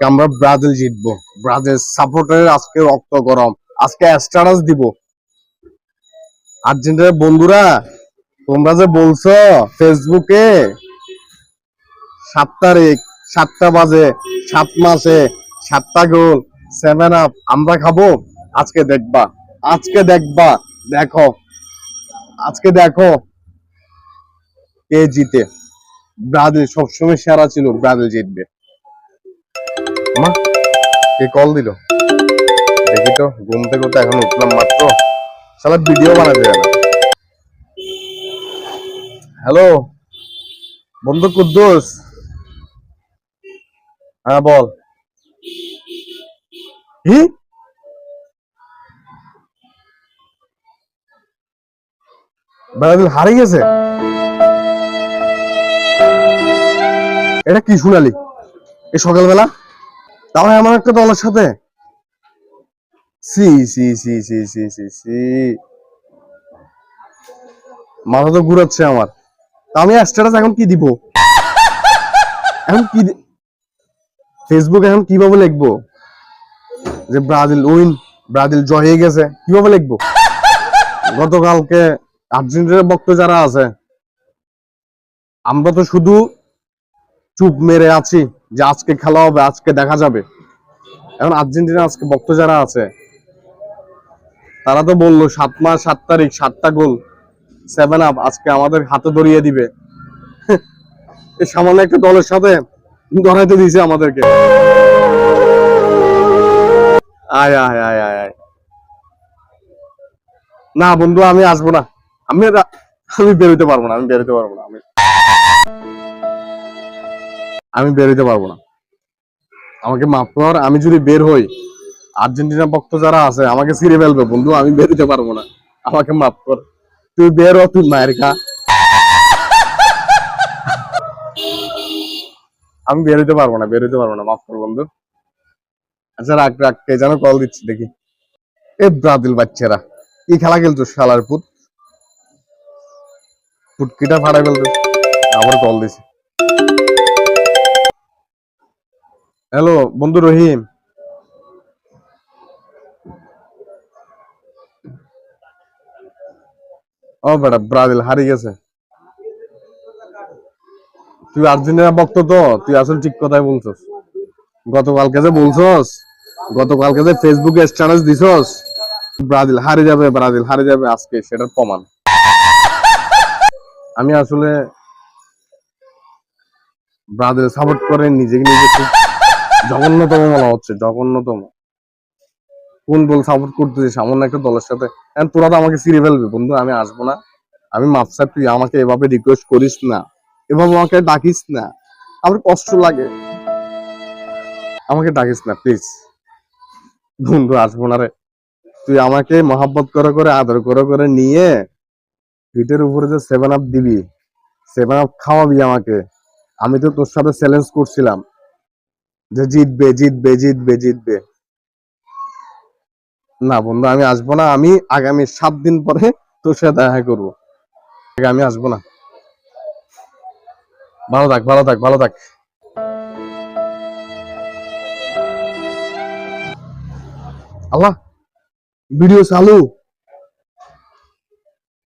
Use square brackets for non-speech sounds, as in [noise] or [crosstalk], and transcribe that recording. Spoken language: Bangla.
আমরা ব্রাজিল জিতবো। ব্রাজিল সাপোর্টের আজকে রক্ত গরম। আজকে স্ট্যাটাস দিব। আর্জেন্টিনার বন্ধুরা, তোমরা যে বলছো ফেসবুকে, সাত তারিখ, সাতটা বাজে, সাত মাসে, সাতটা গোল সেভেন আপ আমরা খাব। আজকে দেখবা আজকে দেখবা, দেখো, আজকে দেখো কে জিতে। ব্রাজিল সবসময় সেরা ছিল, ব্রাজিল জিতবে। মা, কে কল দিল? দেখি তো, ঘুম থেকে তো এখন উঠলাম মাত্র। সালা ভিডিও বানাতে হ্যালো বন্ধু কুদ্দুস? হ্যাঁ বল। হি? ব্রাজিল হারে গেছে? এটা কি শুনালি? এই সকালবেলা? তাও এমন একটা দলের সাথে? সি সি সি সি সি সি সি। মাথা তো ঘুরাচ্ছে আমার। আমি স্ট্যাটাস এখন কি দিব? এখন কি ফেসবুক এখন কীভাবে লিখব? যে ব্রাজিল উইন, ব্রাজিল জয় হয়ে গেছে, কীভাবে লিখব? গতকালকে আর্জেন্টিনার ভক্ত যারা আছে, আমরা তো শুধু চুপ মেরে আছি যে আজকে খেলা হবে, আজকে দেখা যাবে। এখন আর্জেন্টিনা আজকে ভক্ত যারা আছে, তারা তো বলল সাত মাস, সাত তারিখ, সাতটা গোল সেভেন আপ আজকে আমাদের হাতে ধরিয়ে দিবে। [laughs] এই সামান্য একটা দলের সাথে ধরাইতে দিয়েছে আমাদেরকে। আয় আয় আয় আয় আয়। না বন্ধু, আমি আসব না। আমি আমি বেরোতে পারব না, আমি বেরোতে পারব না, আমি আমি বেরোতে পারব না। আমাকে মাফ কর, আমি যদি বের হই, আর্জেন্টিনা ভক্ত যারা আছে, আমাকে ছিঁড়ে ফেলবে, বন্ধু, আমি বেরোতে পারব না। আমাকে মাফ কর। তুই বের হ, তুই মায়ের খা আমি বেরোতে পারব না বেরোতে পারব না, মাফ কর, বন্ধু। আচ্ছা রাখ রাখ, কে যেন কল দিচ্ছি, দেখি। এ ব্রাজিল বাচ্চারা, কি খেলা খেলছো শালার পুত? ফুটকিটা ফাটাই ফেলতো। আবার কল দিছি। হ্যালো, বন্ধু রহিম। ও বেটা, ব্রাজিল হারিয়ে গেছে। তুই আর্জেন্টিনা ভক্ত তো, তুই আসলে ঠিক কথাই বলছস। গতকালকে যে বলছস, গতকালকে যে ফেসবুকে স্ট্যাটাস দিছস, ব্রাজিল হারে যাবে, ব্রাজিল হারে যাবে, আজকে সেটার প্রমাণ। আমি আসলে ব্রাজিল সাপোর্ট করে নিজেকে নিজে খুব জঘন্যতম মনে হচ্ছে, জঘন্যতম। কোন দল সাপোর্ট করতেছিস সামান্য একটা দলের সাথে? তোরা তো আমাকে ছিঁড়ে ফেলবি, বন্ধু, আমি আসব না। আমি মাপসা তুই আমাকে এভাবে রিকোয়েস্ট করিস না। এভাবে আমাকে ডাকিস না। আমার কষ্ট লাগে। আমাকে ডাকিস না প্লিজ বন্ধু, আসব না রে। তুই আমাকে মহাব্বত করে করে, আদর করে করে নিয়ে পিঠের উপরে যে সেভেন আপ দিবি সেভেন আপ খাওয়াবি আমাকে। আমি তো তোর সাথে চ্যালেঞ্জ করছিলাম। যে জিতবে জিতবে জিতবে জিতবে। না বন্ধু, আমি আসব না, আমি আগামী সাত দিন পরে তোর সাথে দেখা করব। আমি আসব না। ভালো থাক ভালো থাক ভালো থাক। আল্লাহ, ভিডিও চালু।